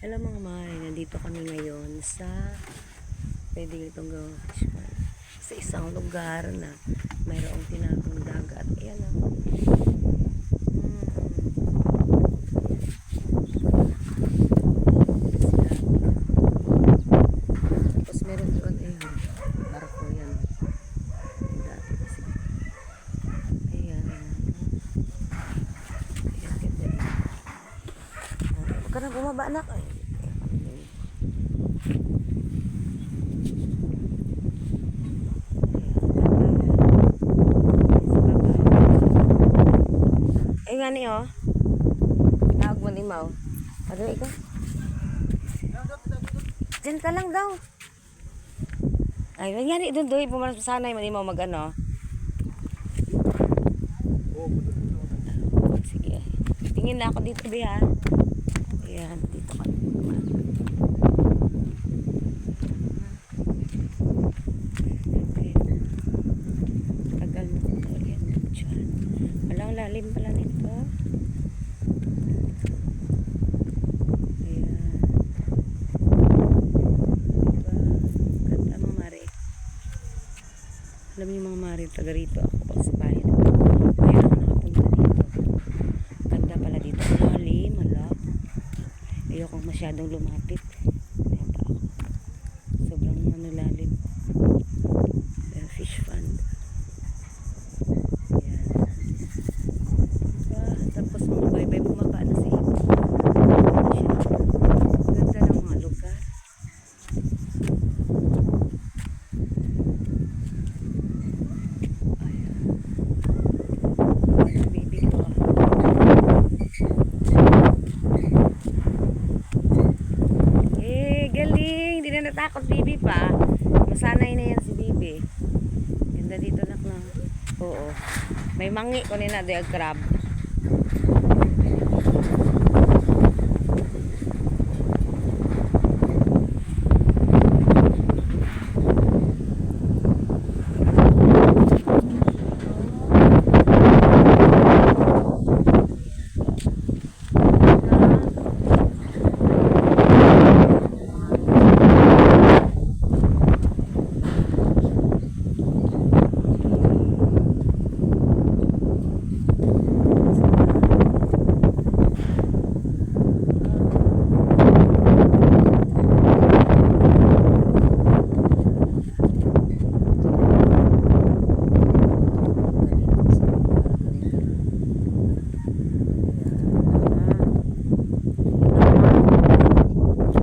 Hello mga mahal, nandito kami ngayon sa pwede itong pond. Sa isang lugar na mayroong tinagong dagat. Ayan o. Tapos meron doon eh, yan. Dati kasi. Ayan. Ayan, ganda na. Huwag bumaba anak. Ay, Ay nga ni oh. Tawag mo ni Mau. Ano ikaw? Diyan ka lang daw. Ay, nangyari doon doon. Pumalas sa sanay. Mali mo mag ano. Sige. Tingin na ako dito, Bi? Ayan, dito ka. Tagal mo ko. Ayan, dyan. Walang lalim pala nito. Ayan. Diba? Ganda mga mare. Alam niyo mga mare, taga rito ako pag sa bahay na. Kaya ako nakapunta dito. Ganda pala dito. Lalim, hala. Ayokong masyadong lumapit. Ayan pa ako. Sobrang ano lalim. Ayan, fish pond. Ayan. Diba? Tapos mga baybay bumaba na sa ibon. Ayan siya. Ganda ng mga lugar. Ayan, baby ko. Eh, galing. Hindi na natakot, baby pa. Masanay na yan si baby. Ganda dito nak na. Oo. May mangi ko nina de crab.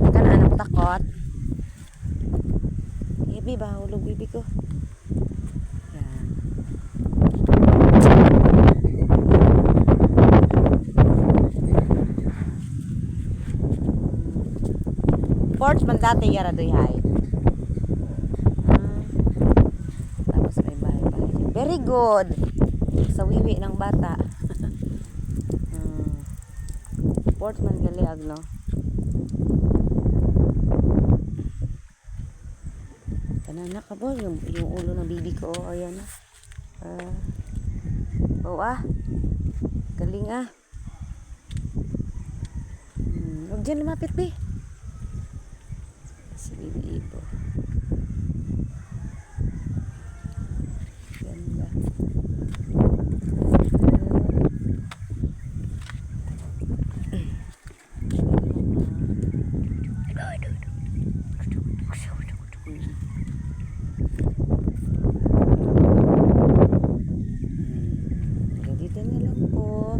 Ka na anak takot. Ibi ba hulog bibi ko. Yan. Porch man dati yara doy hay. Ah. Tapos may bahay pa rin. Very good. Sa wiwi ng bata. hmm. Porch man gali agno. Kanana ka ba? Yung, yung ulo ng bibi ko. Oh, ayan na. Ah. oh ah. Galing ah. Hmm. Huwag dyan lumapit, be. Si Bibi Ibo. Ganda. Hanggang dito na lang po.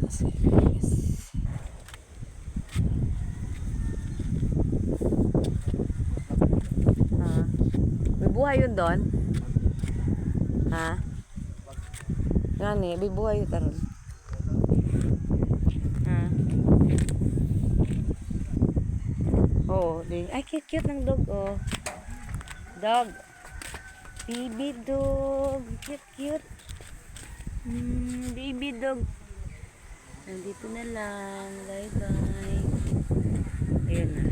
Kasi, yes. Ha? May buhay yun doon? Ha? Gani, may buhay yun taron. Ha? Oo, di. Ay, cute cute ng dog, oh. Dog. Baby dog. Cute cute. Hmm, baby dog. Nandito na lang. Bye bye. Ayan na.